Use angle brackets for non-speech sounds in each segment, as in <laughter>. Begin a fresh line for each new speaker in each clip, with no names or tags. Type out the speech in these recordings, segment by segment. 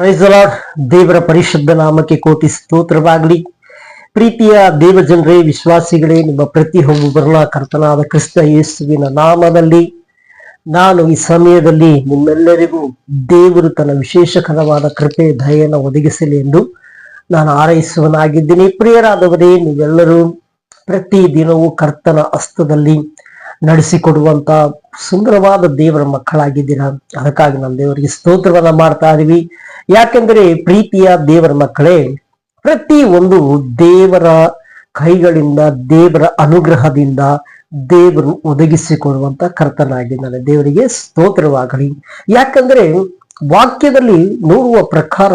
ಪ್ರೈಸಲಾಡ್ ದೇವರ ಪರಿಶುದ್ಧ ನಾಮಕ್ಕೆ ಕೋಟಿ ಸ್ತೋತ್ರವಾಗಲಿ. ಪ್ರೀತಿಯ ದೇವಜನರೇ ವಿಶ್ವಾಸಿಗಳೇ, ನಿಮ್ಮ ಪ್ರತಿಯೊಬ್ಬೊಬ್ಬರನ್ನ ಕರ್ತನಾದ ಕ್ರಿಸ್ತ ಯೇಸುವಿನ ನಾಮದಲ್ಲಿ, ನಾನು ಈ ಸಮಯದಲ್ಲಿ ನಿಮ್ಮೆಲ್ಲರಿಗೂ ದೇವರು ತನ್ನ ವಿಶೇಷಕರವಾದ ಕೃಪೆ, ದಯೆಯನ್ನು ಒದಗಿಸಲಿ ಎಂದು ನಾನು ಆರೈಸುವನಾಗಿದ್ದೀನಿ. ಪ್ರಿಯರಾದವರೇ, ನೀವೆಲ್ಲರೂ ಪ್ರತಿ ದಿನವೂ ಕರ್ತನ ಹಸ್ತದಲ್ಲಿ ನಡೆಸಿಕೊಡುವಂತ ಸುಂದರವಾದ ದೇವರ ಮಕ್ಕಳಾಗಿದ್ದೀರಾ ಅದಕ್ಕಾಗಿ ನಮ್ಮ ದೇವರಿಗೆ ಸ್ತೋತ್ರವನ್ನ ಮಾಡ್ತಾ ಇದೀವಿ. ಯಾಕೆಂದರೆ ಪ್ರೀತಿಯ ದೇವರ ಮಕ್ಕಳೇ, ಪ್ರತಿ ಒಂದು ದೇವರ ಕೈಗಳಿಂದ, ದೇವರ ಅನುಗ್ರಹದಿಂದ ದೇವರು ಒದಗಿಸಿಕೊಡುವಂತ ಕರ್ತನಾಗಿದ್ದಾನೆ ದೇವರಿಗೆ ಸ್ತೋತ್ರವಾಗಲಿ. ಯಾಕಂದ್ರೆ ವಾಕ್ಯದಲ್ಲಿ ನೋಡುವ ಪ್ರಕಾರ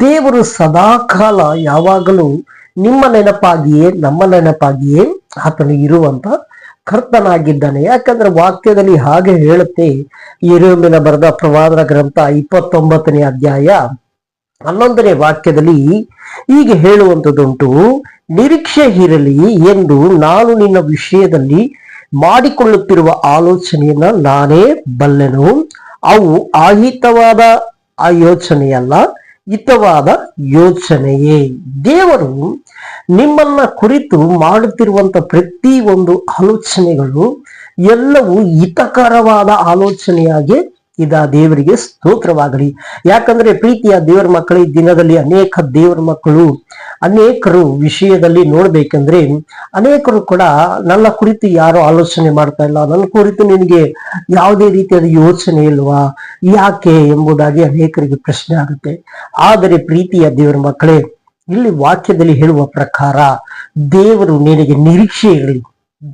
ದೇವರು ಸದಾಕಾಲ ಯಾವಾಗಲೂ ನಿಮ್ಮ ನೆನಪಾಗಿಯೇ, ನಮ್ಮ ನೆನಪಾಗಿಯೇ ಆತನು ಇರುವಂತ ಕರ್ತನಾಗಿದ್ದಾನೆ. ಯಾಕಂದ್ರೆ ವಾಕ್ಯದಲ್ಲಿ ಹಾಗೆ ಹೇಳುತ್ತೆ. ಯೆರೂಮಿನ ಬರೆದ ಪ್ರವಾದನ ಗ್ರಂಥ ಇಪ್ಪತ್ತೊಂಬತ್ತನೇ ಅಧ್ಯಾಯ ಹನ್ನೊಂದನೇ ವಾಕ್ಯದಲ್ಲಿ ಹೀಗೆ ಹೇಳುವಂಥದ್ದುಂಟು, ನಿರೀಕ್ಷೆ ಇರಲಿ ಎಂದು ನಾನು ನಿನ್ನ ವಿಷಯದಲ್ಲಿ ಮಾಡಿಕೊಳ್ಳುತ್ತಿರುವ ಆಲೋಚನೆಯನ್ನ ನಾನೇ ಬಲ್ಲೆನು. ಅವು ಆಹಿತವಾದ ಆ ಯೋಚನೆಯಲ್ಲ ಹಿತವಾದ ಯೋಚನೆಯೇ? ದೇವರು ನಿಮ್ಮನ್ನ ಕುರಿತು ಮಾಡುತ್ತಿರುವಂತ ಪ್ರತಿ ಒಂದು ಆಲೋಚನೆಗಳು ಎಲ್ಲವೂ ಹಿತಕರವಾದ ಆಲೋಚನೆಯಾಗಿ ಇದ ದೇವರಿಗೆ ಸ್ತೋತ್ರವಾಗಲಿ. ಯಾಕಂದ್ರೆ ಪ್ರೀತಿಯ ದೇವರ ಮಕ್ಕಳ, ಈ ದಿನದಲ್ಲಿ ಅನೇಕ ದೇವರ ಮಕ್ಕಳು ಅನೇಕರು ವಿಷಯದಲ್ಲಿ ನೋಡ್ಬೇಕಂದ್ರೆ ಅನೇಕರು ಕೂಡ ನನ್ನ ಕುರಿತು ಯಾರು ಆಲೋಚನೆ ಮಾಡ್ತಾ ಇಲ್ಲ. ನನ್ನ ಕುರಿತು ನಿನಗೆ ಯಾವುದೇ ರೀತಿಯಾದ ಯೋಚನೆ ಇಲ್ವಾ? ಯಾಕೆ ಎಂಬುದಾಗಿ ಅನೇಕರಿಗೆ ಪ್ರಶ್ನೆ ಆಗುತ್ತೆ. ಆದರೆ ಪ್ರೀತಿಯ ದೇವರ ಮಕ್ಕಳೇ, ಇಲ್ಲಿ ವಾಕ್ಯದಲ್ಲಿ ಹೇಳುವ ಪ್ರಕಾರ ದೇವರು ನಿನಗೆ ನಿರೀಕ್ಷೆ ಇರಲಿ.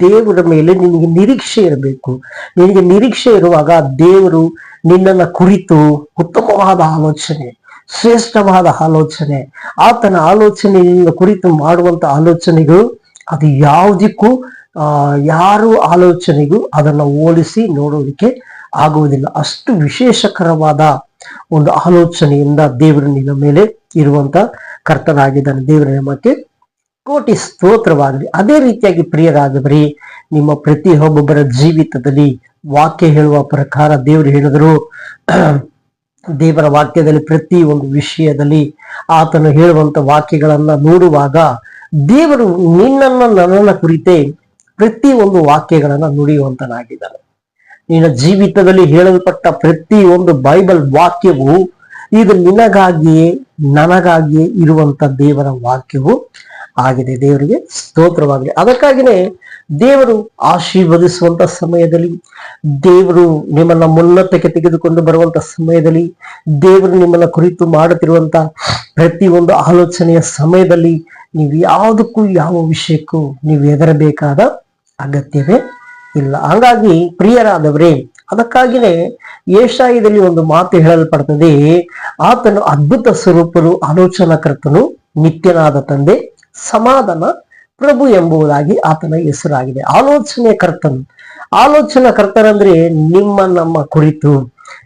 ದೇವರ ಮೇಲೆ ನಿನಗೆ ನಿರೀಕ್ಷೆ ಇರಬೇಕು. ನಿನಗೆ ನಿರೀಕ್ಷೆ ಇರುವಾಗ ದೇವರು ನಿನ್ನನ್ನು ಕುರಿತು ಉತ್ತಮವಾದ ಆಲೋಚನೆ, ಶ್ರೇಷ್ಠವಾದ ಆಲೋಚನೆ, ಆತನ ಆಲೋಚನೆ ನಿನ್ನ ಕುರಿತು ಮಾಡುವಂತ ಆಲೋಚನೆಗಳು, ಅದು ಯಾವುದಕ್ಕೂ ಯಾರು ಆಲೋಚನೆಗೂ ಅದನ್ನು ಹೋಲಿಸಿ ನೋಡೋದಕ್ಕೆ ಆಗುವುದಿಲ್ಲ. ಅಷ್ಟು ವಿಶೇಷಕರವಾದ ಒಂದು ಆಲೋಚನೆಯಿಂದ ದೇವರು ನಿನ್ನ ಮೇಲೆ ಇರುವಂತ ಕರ್ತನಾಗಿದ್ದಾನೆ. ದೇವರ ನಮಕ್ಕೆ ಕೋಟಿ ಸ್ತೋತ್ರವಾಗಲಿ. ಅದೇ ರೀತಿಯಾಗಿ ಪ್ರಿಯರಾದವರಿ, ನಿಮ್ಮ ಪ್ರತಿಯೊಬ್ಬೊಬ್ಬರ ಜೀವಿತದಲ್ಲಿ ವಾಕ್ಯ ಹೇಳುವ ಪ್ರಕಾರ ದೇವರು ಹೇಳಿದರು, <clears throat> ದೇವರ ವಾಕ್ಯದಲ್ಲಿ ಪ್ರತಿ ಒಂದು ವಿಷಯದಲ್ಲಿ ಆತನು ಹೇಳುವಂತ ವಾಕ್ಯಗಳನ್ನ ನೋಡುವಾಗ ದೇವರು ನಿನ್ನನ್ನು ನನ್ನ ಕುರಿತೇ ಪ್ರತಿ ಒಂದು ವಾಕ್ಯಗಳನ್ನ ನುಡಿಯುವಂತನಾಗಿದ್ದಾನೆ. ನಿನ್ನ ಜೀವಿತದಲ್ಲಿ ಹೇಳಲ್ಪಟ್ಟ ಪ್ರತಿ ಒಂದು ಬೈಬಲ್ ವಾಕ್ಯವು ಇದು ನಿನಗಾಗಿಯೇ, ನನಗಾಗಿಯೇ ಇರುವಂತ ದೇವರ ವಾಕ್ಯವು ಆಗಿದೆ ದೇವರಿಗೆ ಸ್ತೋತ್ರವಾಗಿದೆ ಅದಕ್ಕಾಗಿನೇ ದೇವರು ಆಶೀರ್ವದಿಸುವಂತ ಸಮಯದಲ್ಲಿ, ದೇವರು ನಿಮ್ಮನ್ನ ಮುನ್ನತಕ್ಕೆ ತೆಗೆದುಕೊಂಡು ಬರುವಂತ ಸಮಯದಲ್ಲಿ, ದೇವರು ನಿಮ್ಮನ್ನ ಕುರಿತು ಮಾಡುತ್ತಿರುವಂತ ಪ್ರತಿ ಒಂದು ಆಲೋಚನೆಯ ಸಮಯದಲ್ಲಿ ನೀವು ಯಾವುದಕ್ಕೂ ಯಾವ ವಿಷಯಕ್ಕೂ ನೀವು ಹೆದರಬೇಕಾದ ಅಗತ್ಯವೇ ಇಲ್ಲ. ಹಾಗಾಗಿ ಪ್ರಿಯರಾದವರೇ, ಅದಕ್ಕಾಗಿನೇ ಏಷಾಯದಲ್ಲಿ ಒಂದು ಮಾತು ಹೇಳಲ್ಪಡ್ತದೆ, ಆತನು ಅದ್ಭುತ ಸ್ವರೂಪನು ಆಲೋಚನಾಕರ್ತನು, ನಿತ್ಯನಾದ ತಂದೆ. ಸಮಾಧಾನ ಪ್ರಭು ಎಂಬುದಾಗಿ ಆತನ ಹೆಸರಾಗಿದೆ. ಆಲೋಚನೆ ಕರ್ತನು. ಆಲೋಚನೆ ಕರ್ತರಂದ್ರೆ ನಿಮ್ಮ ನಮ್ಮ ಕುರಿತು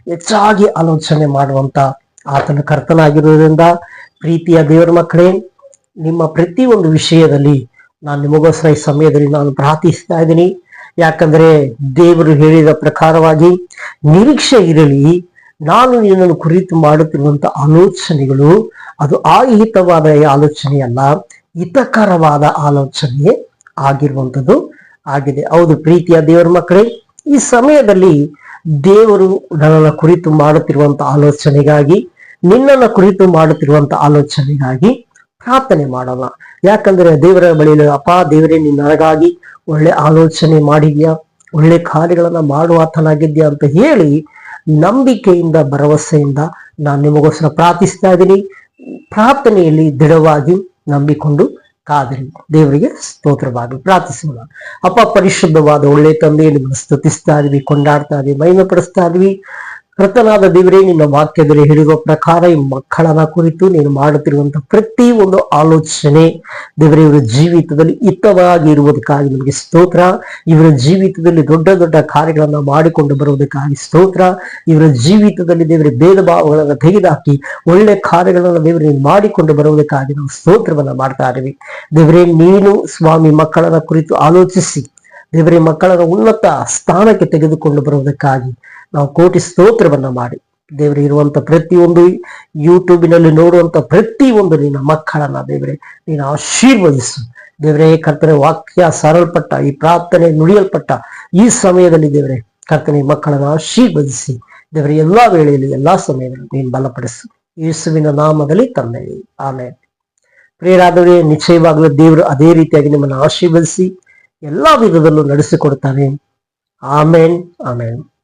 ಹೆಚ್ಚಾಗಿ ಆಲೋಚನೆ ಮಾಡುವಂತ ಆತನ ಕರ್ತನಾಗಿರುವುದರಿಂದ ಪ್ರೀತಿಯ ದೇವರ ಮಕ್ಕಳೇ, ನಿಮ್ಮ ಪ್ರತಿ ಒಂದು ವಿಷಯದಲ್ಲಿ ನಾನು ನಿಮಗೋಸ್ಕರ ಈ ಸಮಯದಲ್ಲಿ ನಾನು ಪ್ರಾರ್ಥಿಸ್ತಾ ಇದ್ದೀನಿ. ಯಾಕಂದ್ರೆ ದೇವರು ಹೇಳಿದ ಪ್ರಕಾರವಾಗಿ ನಿರೀಕ್ಷೆ ಇರಲಿ, ನಾನು ನಿನ್ನನ್ನು ಕುರಿತು ಮಾಡುತ್ತಿರುವಂತ ಆಲೋಚನೆಗಳು ಅದು ಆಹಿತವಾದ ಆಲೋಚನೆಯಲ್ಲ. ಹಿತಕರವಾದ ಆಲೋಚನೆ ಆಗಿರುವಂಥದ್ದು. ಆಗಿದೆ ಹೌದು ಪ್ರೀತಿಯ ದೇವರ ಮಕ್ಕಳೇ, ಈ ಸಮಯದಲ್ಲಿ ದೇವರು ನನ್ನನ್ನು ಕುರಿತು ಮಾಡುತ್ತಿರುವಂತ ಆಲೋಚನೆಗಾಗಿ, ನಿನ್ನನ್ನು ಕುರಿತು ಮಾಡುತ್ತಿರುವಂತ ಆಲೋಚನೆಗಾಗಿ ಪ್ರಾರ್ಥನೆ ಮಾಡೋಣ. ಯಾಕಂದ್ರೆ ದೇವರ ಬಳಿಯಲ್ಲಿ, ಅಪ್ಪ ದೇವರೇ ನೀನ್ ನನಗಾಗಿ ಒಳ್ಳೆ ಆಲೋಚನೆ ಮಾಡಿದ್ಯಾ? ಒಳ್ಳೆ ಕಾರ್ಯಗಳನ್ನ ಮಾಡುವಾತನಾಗಿದ್ಯಾ? ಅಂತ ಹೇಳಿ ನಂಬಿಕೆಯಿಂದ, ಭರವಸೆಯಿಂದ ನಾನು ನಿಮಗೋಸ್ಕರ ಪ್ರಾರ್ಥಿಸ್ತಾ ಇದ್ದೀನಿ. ಪ್ರಾರ್ಥನೆಯಲ್ಲಿ ದೃಢವಾಗಿ ನಂಬಿಕೊಂಡು ಕಾದಿರಿ. ದೇವರಿಗೆ ಸ್ತೋತ್ರವಾಗಿ ಪ್ರಾರ್ಥಿಸೋಣ. ಅಪ್ಪ ಪರಿಶುದ್ಧವಾದ ಒಳ್ಳೆ ತಂದೆಯನ್ನು ಸ್ತುತಿಸ್ತಾ ಇದೀವಿ, ಕೊಂಡಾಡ್ತಾ ಇದೀವಿ, ಮಹಿಮೆ ಪಡಿಸ್ತಾ ಇದೀವಿ. ಕೃತನಾದ ದೇವರೇ, ನಿನ್ನ ವಾಕ್ಯದಲ್ಲಿ ಹೇಳಿರುವ ಪ್ರಕಾರ ಈ ಮಕ್ಕಳನ್ನ ಕುರಿತು ನೀನು ಮಾಡುತ್ತಿರುವಂತಹ ಪ್ರತಿ ಒಂದು ಆಲೋಚನೆ ದೇವರೇ, ಇವರ ಜೀವಿತದಲ್ಲಿ ಹಿತವಾಗಿ ಇರುವುದಕ್ಕಾಗಿ ನಿಮಗೆ ಸ್ತೋತ್ರ. ಇವರ ಜೀವಿತದಲ್ಲಿ ದೊಡ್ಡ ದೊಡ್ಡ ಕಾರ್ಯಗಳನ್ನ ಮಾಡಿಕೊಂಡು ಬರುವುದಕ್ಕಾಗಿ ಸ್ತೋತ್ರ. ಇವರ ಜೀವಿತದಲ್ಲಿ ದೇವರ, ಭೇದ ಭಾವಗಳನ್ನು ತೆಗೆದುಹಾಕಿ ಒಳ್ಳೆ ಕಾರ್ಯಗಳನ್ನು ದೇವರೇ ಮಾಡಿಕೊಂಡು ಬರುವುದಕ್ಕಾಗಿ ನಾವು ಸ್ತೋತ್ರವನ್ನ ಮಾಡ್ತಾ ಇದ್ದೀವಿ. ದೇವರೇ, ನೀನು ಸ್ವಾಮಿ ಮಕ್ಕಳನ್ನ ಕುರಿತು ಆಲೋಚಿಸಿ. ದೇವರೇ, ಮಕ್ಕಳನ್ನು ಉನ್ನತ ಸ್ಥಾನಕ್ಕೆ ತೆಗೆದುಕೊಂಡು ಬರುವುದಕ್ಕಾಗಿ ನಾವು ಕೋಟಿ ಸ್ತೋತ್ರವನ್ನ ಮಾಡಿ. ದೇವರೇ, ಇರುವಂತ ಪ್ರತಿಯೊಂದು ಯೂಟ್ಯೂಬಿನಲ್ಲಿ ನೋಡುವಂತ ಪ್ರತಿಯೊಂದು ನಿನ್ನ ಮಕ್ಕಳನ್ನ ದೇವರೇ, ನೀನು ಆಶೀರ್ವದಿಸು. ದೇವರೇ, ಕರ್ತನೆ, ವಾಕ್ಯ ಸರಳಪಟ್ಟ ಈ ಪ್ರಾರ್ಥನೆ ನುಡಿಯಲ್ಪಟ್ಟ ಈ ಸಮಯದಲ್ಲಿ ದೇವರೇ, ಕರ್ತನೆ, ಮಕ್ಕಳನ್ನ ಆಶೀರ್ವದಿಸಿ. ದೇವರ, ಎಲ್ಲಾ ವೇಳೆಯಲ್ಲಿ ಎಲ್ಲಾ ಸಮಯದಲ್ಲಿ ನೀನು ಬಲಪಡಿಸು. ಯೇಸುವಿನ ನಾಮದಲ್ಲಿ ತಂದೆ ಆಮೇಲೆ ಪ್ರಿಯರಾದವರೇ, ನಿಶ್ಚಯವಾಗಲೂ ದೇವರು ಅದೇ ರೀತಿಯಾಗಿ ನಿಮ್ಮನ್ನು ಆಶೀರ್ವದಿಸಿ ಎಲ್ಲಾ ವಿಧದಲ್ಲೂ ನಡೆಸಿಕೊಡ್ತಾನೆ ಆಮೇನ್ ಆಮೇನ್.